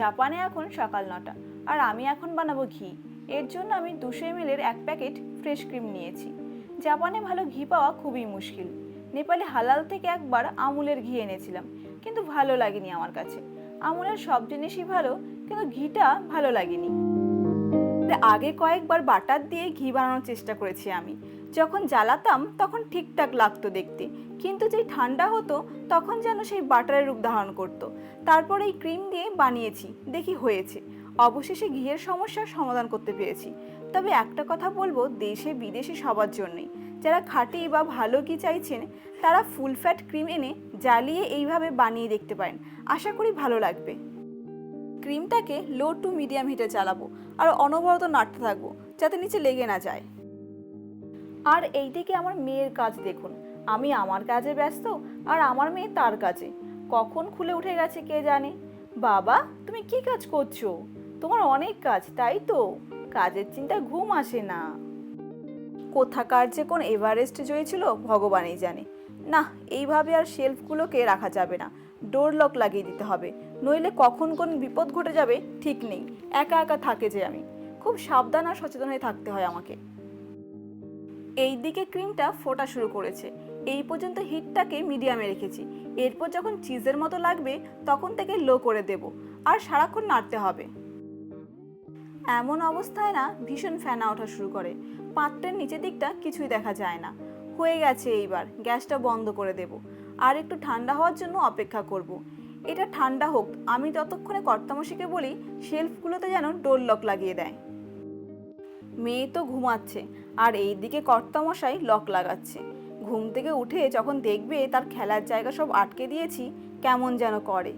জাপানে এখন সকাল নটা। আর আমি এখন বানাবো ঘি। এর জন্য আমি দুশো এমএলের এক প্যাকেট ফ্রেশ ক্রিম নিয়েছি। জাপানে ভালো ঘি পাওয়া খুবই মুশকিল। নেপালে হালাল থেকে একবার আমুলের ঘি এনেছিলাম, কিন্তু ভালো লাগেনি আমার কাছে। আমুলের সব জিনিসই ভালো, কিন্তু ঘিটা ভালো লাগেনি। আগে কয়েকবার বাটার দিয়ে ঘি বানানোর চেষ্টা করেছি আমি। যখন জ্বালাতাম তখন ঠিকঠাক লাগতো দেখতে। কিন্তু যেই ঠান্ডা হতো, তখন যেন সেই বাটারের রূপ ধারণ করতো। তারপর এই ক্রিম দিয়ে বানিয়েছি, দেখি হয়েছে। অবশেষে ঘিয়ের সমস্যার সমাধান করতে পেরেছি। তবে একটা কথা বলব, দেশে বিদেশে সবার জন্যই যারা খাঁটি বা ভালো কি চাইছেন, তারা ফুল ফ্যাট ক্রিম এনে জ্বালিয়ে এইভাবে বানিয়ে দেখতে পারেন। আশা করি ভালো লাগবে। ক্রিমটাকে লো টু মিডিয়াম হিটে চালাবো আর অনবরত নাড়তে থাকব, যাতে নিচে লেগে না যায়। আর এইদিকে আমার মেয়ের কাজ দেখুন। আমি আমার কাজে ব্যস্ত আর আমার মেয়ে তার কাজে। কখন খুলে উঠে গেছে কে জানে? বাবা, তুমি কি কাজ করছ? তোমার অনেক কাজ, তাই তো? কাজের চিন্তা ঘুম আসে না। কোথাকার যে কোন এভারেস্ট জয়েছিল, ভগবানই জানে। না, এইভাবে আর শেলফগুলোকে রাখা যাবে না। ডোর লক লাগিয়ে দিতে হবে। নইলে কখন কোন বিপদ ঘটে যাবে, ঠিক নেই। একা একা থাকে যে আমি। খুব সাবধান আর সচেতন হয়ে থাকতে হয় আমাকে। এই দিকে ক্রিমটা ফোটা শুরু করেছে। এই পর্যন্ত হিটটাকে মিডিয়ামে রেখেছি। এরপর যখন চিজের মতো লাগবে, তখন থেকে লো করে দেব। আর সারাক্ষণ নাড়তে হবে। এমন অবস্থায় না, ভীষণ ফ্যানা ওঠা শুরু করে। পাত্রের নিচের দিকটা কিছুই দেখা যায় না। হয়ে গেছে এইবার, গ্যাসটা বন্ধ করে দেব। আর একটু ঠান্ডা হওয়ার জন্য অপেক্ষা করব। এটা ঠান্ডা হোক, আমি ততক্ষণে কর্তামশিকে বলি শেলফগুলোতে যেন ডোর লক লাগিয়ে দেয়। মেয়ে তো ঘুমাচ্ছে। আর এই দিকে কর্তামশাই লক লাগাচ্ছে। ঘুম থেকে উঠে যখন দেখবে তার খেলার জায়গা সব আটকে দিয়েছি, কেমন যেন করে।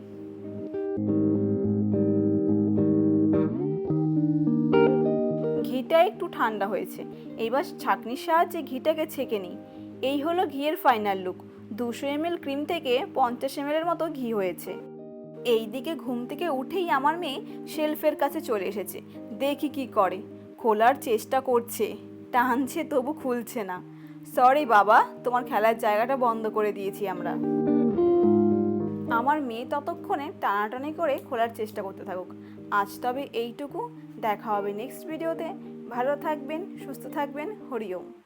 ঘিটা একটু ঠান্ডা হয়েছে। এবার ছাঁকনির সাহায্যে ঘিটাকে ছেঁকে নিই। এই হলো ঘিয়ের ফাইনাল লুক দুশো এমএল ক্রিম থেকে পঞ্চাশ এমএলের মতো ঘি হয়েছে। এই দিকে ঘুম থেকে উঠেই আমার মেয়ে শেলফের কাছে চলে এসেছে। দেখি কি করে। খোলার চেষ্টা করছে। টানছে তবু খুলছে না। সরি বাবা, তোমার খেলার জায়গাটা বন্ধ করে দিয়েছি আমরা। আমার মেয়ে ততক্ষণে টানাটানি করে খোলার চেষ্টা করতে থাকুক। আজ তবে এইটুকু, দেখা হবে নেক্সট ভিডিওতে ভালো থাকবেন, সুস্থ থাকবেন হরিওম